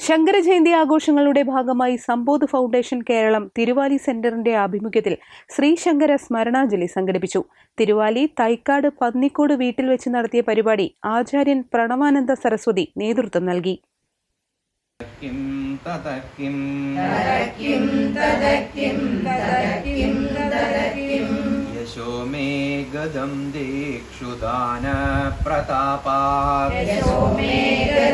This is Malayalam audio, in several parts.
Shankarajayanti ആഘോഷങ്ങളുടെ ഭാഗമായി സമ്പോധ് ഫൗണ്ടേഷൻ കേരളം തിരുവാലി സെന്ററിന്റെ ആഭിമുഖ്യത്തിൽ ശ്രീശങ്കര സ്മരണാഞ്ജലി സംഘടിപ്പിച്ചു. തിരുവാലി തൈക്കാട് പന്നിക്കോട് വീട്ടിൽ വെച്ച് നടത്തിയ പരിപാടി ആചാര്യൻ പ്രണവാനന്ദ സരസ്വതി നേതൃത്വം നൽകി.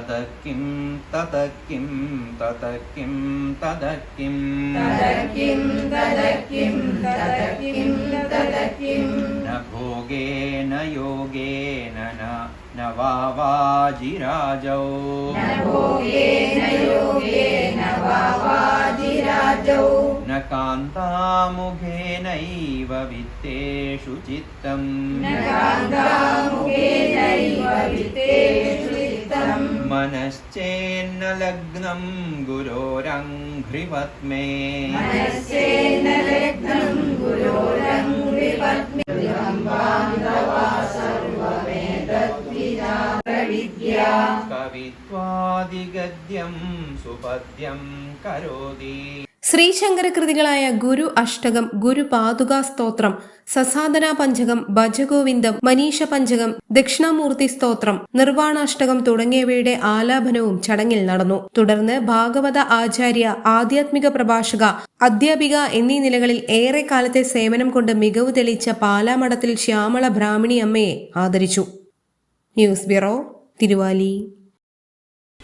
तत किं तत किं तत किं तद किं किं तद किं न भोगेन योगेन न न वा वाजिराजौ। न कान्तामुखेनैव वित्तेषु चित्तम्। न कान्तामुखेनैव वित्तेषु മനശ്ചേന്ന ലഗ്നം ഗുരോരംഘ്രിപത്മേ. കവിത്വാദിഗദ്യം സുപദ്യം കരോതി. ശ്രീശങ്കര കൃതികളായ ഗുരു അഷ്ടകം ഗുരു പാതുകാ സ്തോത്രം സസാധന പഞ്ചകം ഭജഗോവിന്ദം മനീഷ പഞ്ചകം ദക്ഷിണാമൂർത്തി സ്തോത്രം നിർവാണാഷ്ടകം തുടങ്ങിയവയുടെ ആലാപനവും ചടങ്ങിൽ നടന്നു. തുടർന്ന് ഭാഗവത ആചാര്യ ആധ്യാത്മിക പ്രഭാഷക അധ്യാപിക എന്നീ നിലകളിൽ ഏറെ കാലത്തെ സേവനം കൊണ്ട് മികവ് തെളിയിച്ച പാലാമഠത്തിൽ ശ്യാമള ബ്രാഹ്മിണി അമ്മയെ ആദരിച്ചു. News bureau Thiruvali.